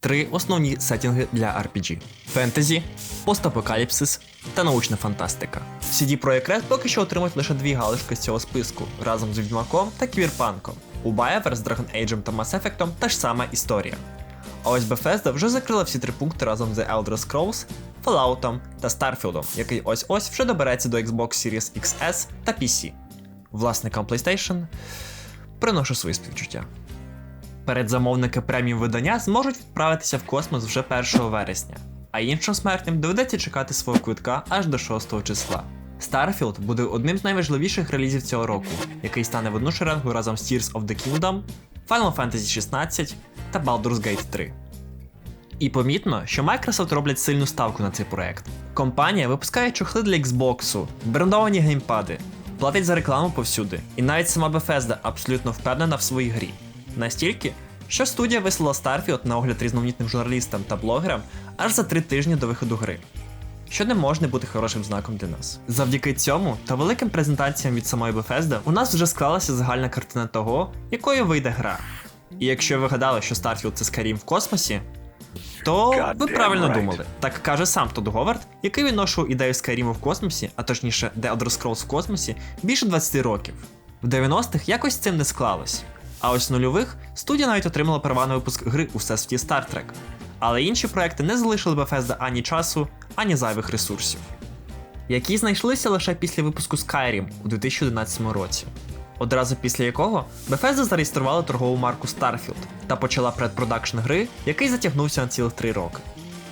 Три основні сеттінги для RPG: фентезі, постапокаліпсис та научна фантастика. CD Projekt Red поки що отримують лише дві галочки з цього списку разом з Відьмаком та Кіберпанком. У BioWare з Dragon Age та Mass Effect та ж сама історія. А ось Bethesda вже закрила всі три пункти разом з Elder Scrolls, Fallout та Starfield, який ось-ось вже добереться до Xbox Series XS та PC. Власникам PlayStation приношу свої співчуття. Передзамовники преміум видання зможуть відправитися в космос вже 1 вересня, а іншим смертним доведеться чекати свого квитка аж до 6 числа. Starfield буде одним з найважливіших релізів цього року, який стане в одну шеренгу разом з Tears of the Kingdom, Final Fantasy 16 та Baldur's Gate 3. І помітно, що Microsoft роблять сильну ставку на цей проект. Компанія випускає чохли для Xbox, брендовані геймпади, платить за рекламу повсюди, і навіть сама Bethesda абсолютно впевнена в своїй грі. Настільки, що студія вислала Starfield на огляд різноманітним журналістам та блогерам аж за три тижні до виходу гри. Що не може бути хорошим знаком для нас. Завдяки цьому та великим презентаціям від самої Bethesda у нас вже склалася загальна картина того, якою вийде гра. І якщо ви гадали, що Starfield це Skyrim в космосі, то ви правильно думали. Так каже сам Тодд Говард, який виношував ідею Skyrim в космосі, а точніше The Elder Scrolls в космосі, більше 20 років. В 90-х якось з цим не склалось. А ось нульових студія навіть отримала права на випуск гри у всесвіті Star Trek. Але інші проекти не залишили Bethesda ані часу, ані зайвих ресурсів, які знайшлися лише після випуску Skyrim у 2011 році. Одразу після якого Bethesda зареєструвала торгову марку Starfield та почала предпродакшн гри, який затягнувся на цілих 3 роки.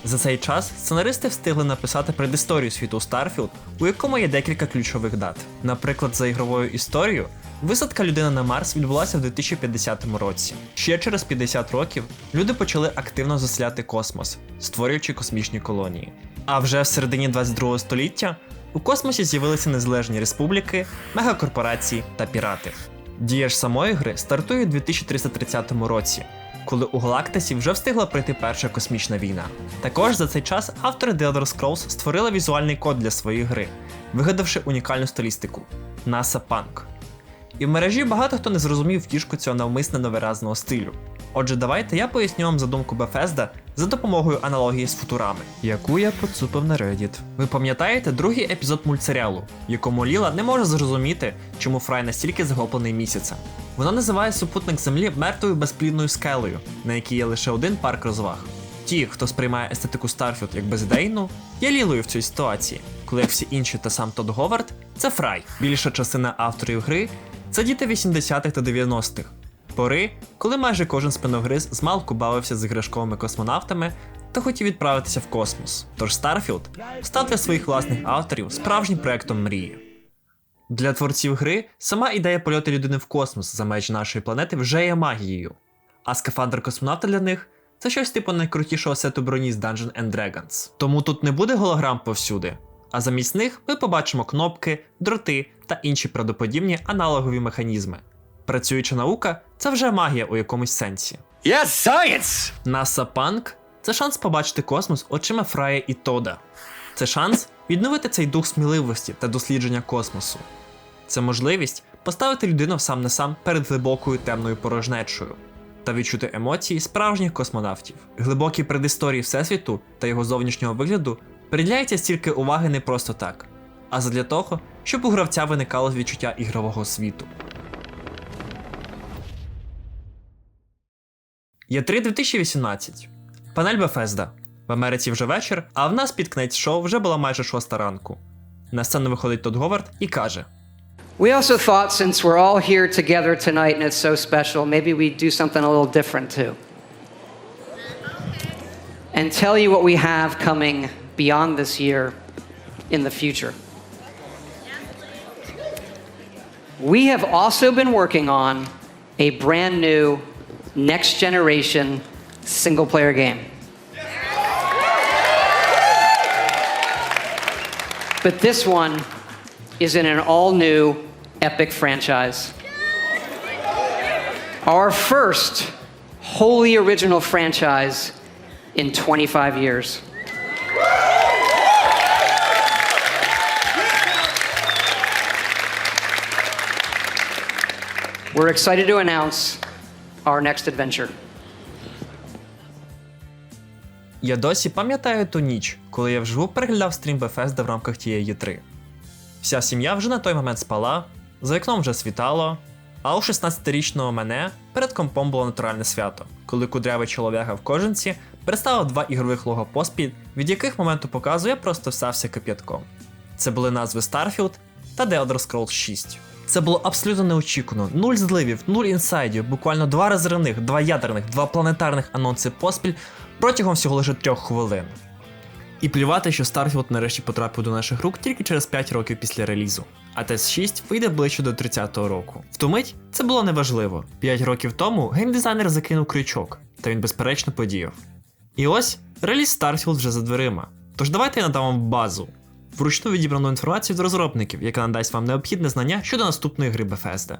За цей час сценаристи встигли написати предісторію світу Starfield, у якому є декілька ключових дат. Наприклад, за ігровою історією, висадка людини на Марс відбулася в 2050 році. Ще через 50 років люди почали активно заселяти космос, створюючи космічні колонії. А вже в середині 22 століття у космосі з'явилися незалежні республіки, мегакорпорації та пірати. Дія ж самої гри стартує у 2330 році, коли у галактиці вже встигла пройти перша космічна війна. Також за цей час автори The Elder Scrolls створили візуальний код для своєї гри, вигадавши унікальну стилістику NASA Punk. І в мережі багато хто не зрозумів втішку цього навмисне невиразного стилю. Отже, давайте я поясню вам задумку Bethesda за допомогою аналогії з футурами, яку я поцупив на Reddit. Ви пам'ятаєте другий епізод мультсеріалу, якому Ліла не може зрозуміти, чому Фрай настільки захоплений місяцем. Вона називає супутник Землі мертвою безплідною скелею, на якій є лише один парк розваг. Ті, хто сприймає естетику Starfield як безідейну, є лілою в цій ситуації, коли як всі інші та сам Тодд Говард це Фрай. Більша частина авторів гри це діти 80-х та 90-х, пори, коли майже кожен спиногриз змалку бавився з іграшковими космонавтами та хотів відправитися в космос. Тож Starfield став для своїх власних авторів справжнім проектом мрії. Для творців гри сама ідея польоту людини в космос за межі нашої планети вже є магією, а скафандр космонавта для них це щось типу найкрутішого сету броні з Dungeons and Dragons. Тому тут не буде голограм повсюди, а замість них ми побачимо кнопки, дроти та інші правдоподібні аналогові механізми. Працююча наука це вже магія у якомусь сенсі. Yes, science! NASA Punk – це шанс побачити космос очима Фрая і Тода. Це шанс відновити цей дух сміливості та дослідження космосу. Це можливість поставити людину сам на сам перед глибокою темною порожнечою та відчути емоції справжніх космонавтів. Глибокі предісторії Всесвіту та його зовнішнього вигляду приділяється стільки уваги не просто так, а задля того, щоб у гравця виникало відчуття ігрового світу. Є 3 2018. Панель Bethesda. В Америці вже вечір, а в нас під кінець шоу вже була майже шоста ранку. На сцену виходить Тодд Говард і каже: We also thought since we're all here together tonight and it's so special, maybe we'd do something a little different too. And tell you what we have coming beyond this year in the future. We have also been working on a brand new next generation single player game. But this one is in an all new epic franchise. Our first wholly original franchise in 25 years. We're excited to announce our next adventure. Я досі пам'ятаю ту ніч, коли я вживу переглядав стрім Bethesda в рамках тієї 3. Вся сім'я вже на той момент спала, за вікном вже світало, а у 16-річного мене перед компом було натуральне свято, коли кудрявий чолов'яга в кожанці представив два ігрових лого поспіль, від яких моменту показу я просто всався кип'ятком. Це були назви Starfield та Elder Scrolls 6. Це було абсолютно неочікувано. Нуль зливів, нуль інсайдів, буквально два розривних, два ядерних, два планетарних анонси поспіль протягом всього лише трьох хвилин. І плювати, що Starfield нарешті потрапив до наших рук тільки через 5 років після релізу, а TES 6 вийде ближче до 30-го року. В ту мить це було неважливо. 5 років тому геймдизайнер закинув крючок, та він безперечно подіяв. І ось реліз Starfield вже за дверима. Тож давайте я надам вам базу. Вручну відібрану інформацію від розробників, яка надасть вам необхідне знання щодо наступної гри Bethesda.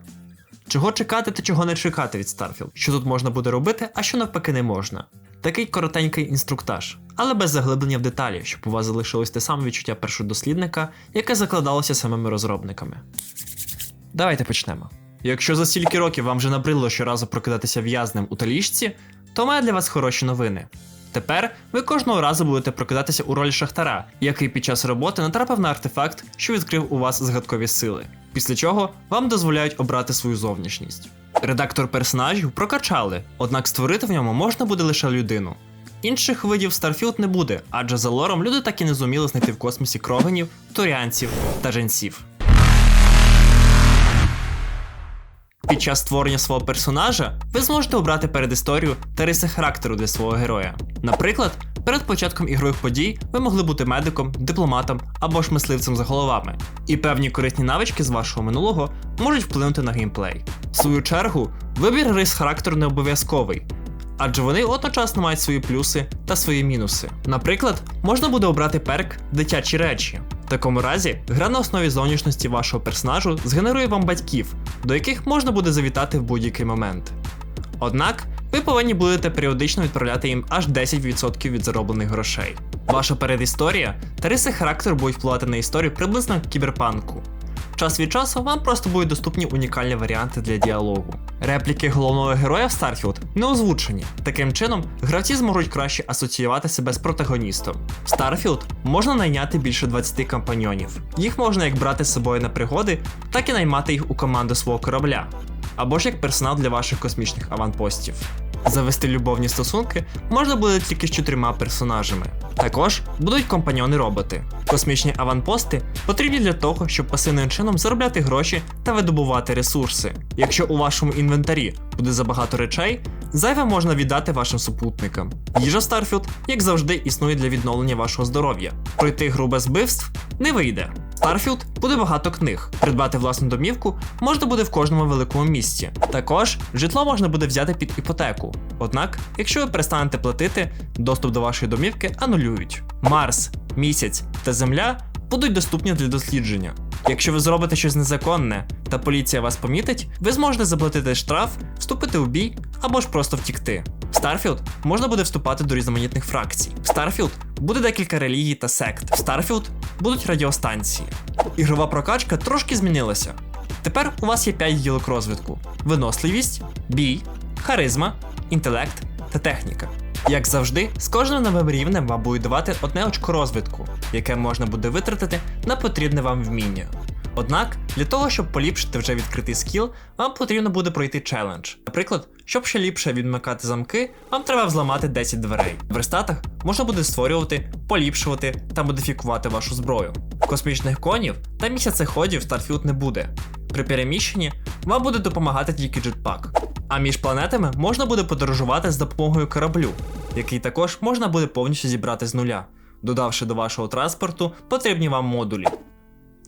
Чого чекати та чого не чекати від Starfield, що тут можна буде робити, а що навпаки не можна. Такий коротенький інструктаж, але без заглиблення в деталі, щоб у вас залишилось те саме відчуття першого дослідника, яке закладалося самими розробниками. Давайте почнемо. Якщо за стільки років вам вже набридло щоразу прокидатися в'язнем у таліжці, то мене для вас хороші новини. Тепер ви кожного разу будете прокидатися у ролі шахтара, який під час роботи натрапив на артефакт, що відкрив у вас згадкові сили, після чого вам дозволяють обрати свою зовнішність. Редактор персонажів прокачали, однак створити в ньому можна буде лише людину. Інших видів Starfield не буде, адже за лором люди так і не зуміли знайти в космосі крогенів, торіанців та женців. Під час створення свого персонажа ви зможете обрати передісторію та риси характеру для свого героя. Наприклад, перед початком ігрових подій ви могли бути медиком, дипломатом або ж мисливцем за головами, і певні корисні навички з вашого минулого можуть вплинути на геймплей. В свою чергу, вибір рис характеру не обов'язковий. Адже вони одночасно мають свої плюси та свої мінуси. Наприклад, можна буде обрати перк дитячі речі. В такому разі, гра на основі зовнішності вашого персонажу згенерує вам батьків, до яких можна буде завітати в будь-який момент. Однак, ви повинні будете періодично відправляти їм аж 10% від зароблених грошей. Ваша передісторія та риси характеру будуть впливати на історію приблизно кіберпанку. Час від часу вам просто будуть доступні унікальні варіанти для діалогу. Репліки головного героя в Starfield не озвучені. Таким чином, гравці зможуть краще асоціювати себе з протагоністом. В Starfield можна найняти більше 20 компаньйонів. Їх можна як брати з собою на пригоди, так і наймати їх у команду свого корабля, або ж як персонал для ваших космічних аванпостів. Завести любовні стосунки можна буде тільки з чотирма персонажами. Також будуть компаньйони-роботи. Космічні аванпости потрібні для того, щоб пасивним чином заробляти гроші та видобувати ресурси. Якщо у вашому інвентарі буде забагато речей, зайве можна віддати вашим супутникам. Їжа Starfield, як завжди, існує для відновлення вашого здоров'я. Пройти гру без не вийде. Starfield буде багато книг. Придбати власну домівку можна буде в кожному великому місті. Також житло можна буде взяти під іпотеку. Однак, якщо ви перестанете платити, доступ до вашої домівки анулюють. Марс, місяць та Земля будуть доступні для дослідження. Якщо ви зробите щось незаконне та поліція вас помітить, ви зможете заплатити штраф, вступити у бій або ж просто втікти. В Starfield можна буде вступати до різноманітних фракцій. В Starfield буде декілька релігій та сект. В Starfield будуть радіостанції. Ігрова прокачка трошки змінилася. Тепер у вас є 5 гілок розвитку: виносливість, бій, харизма, інтелект та техніка. Як завжди, з кожним новим рівнем вам будуть давати одне очко розвитку, яке можна буде витратити на потрібне вам вміння. Однак, для того, щоб поліпшити вже відкритий скіл, вам потрібно буде пройти челендж. Наприклад, щоб ще ліпше відмикати замки, вам треба взламати 10 дверей. В рестатах можна буде створювати, поліпшувати та модифікувати вашу зброю. Космічних конів та місяцеходів Starfield не буде. При переміщенні вам буде допомагати тільки джетпак. А між планетами можна буде подорожувати з допомогою кораблю, який також можна буде повністю зібрати з нуля, додавши до вашого транспорту потрібні вам модулі.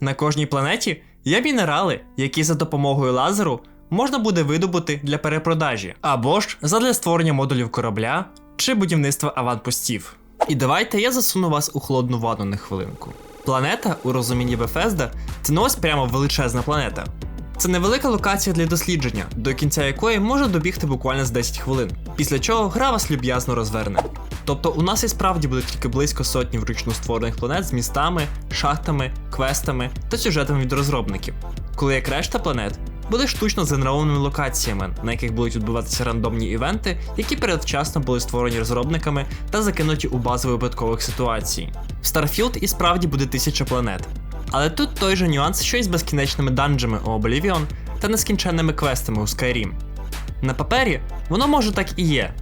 На кожній планеті є мінерали, які за допомогою лазеру можна буде видобути для перепродажі, або ж задля створення модулів корабля чи будівництва аванпостів. І давайте я засуну вас у холодну ванну на хвилинку. Планета у розумінні Bethesda – це не ось прямо величезна планета. Це невелика локація для дослідження, до кінця якої може добігти буквально з 10 хвилин, після чого гра вас люб'язно розверне. Тобто у нас і справді буде тільки близько сотні вручну створених планет з містами, шахтами, квестами та сюжетами від розробників. Коли як решта планет були штучно згенерованими локаціями, на яких будуть відбуватися рандомні івенти, які передвчасно були створені розробниками та закинуті у бази випадкових ситуацій. В Starfield і справді буде тисяча планет. Але тут той же нюанс, що й з безкінечними данжами у Oblivion та нескінченними квестами у Skyrim. На папері воно може так і є,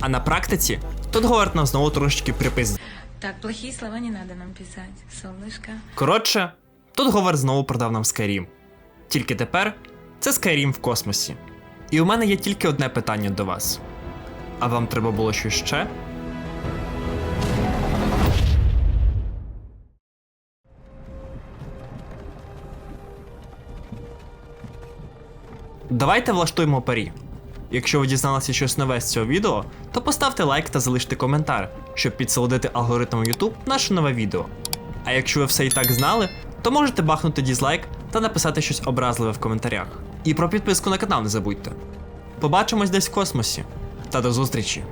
а на практиці тут Говард нам знову трошечки припиздить. Так, плохие слова не надо нам писать, солнышко. Коротше, тут Говард знову продав нам Skyrim. Тільки тепер це Skyrim в космосі. І у мене є тільки одне питання до вас. А вам треба було щось ще? Давайте влаштуємо парі. Якщо ви дізналися щось нове з цього відео, то поставте лайк та залиште коментар, щоб підсолодити алгоритмом YouTube наше нове відео. А якщо ви все і так знали, то можете бахнути дізлайк та написати щось образливе в коментарях. І про підписку на канал не забудьте. Побачимось десь в космосі. Та до зустрічі!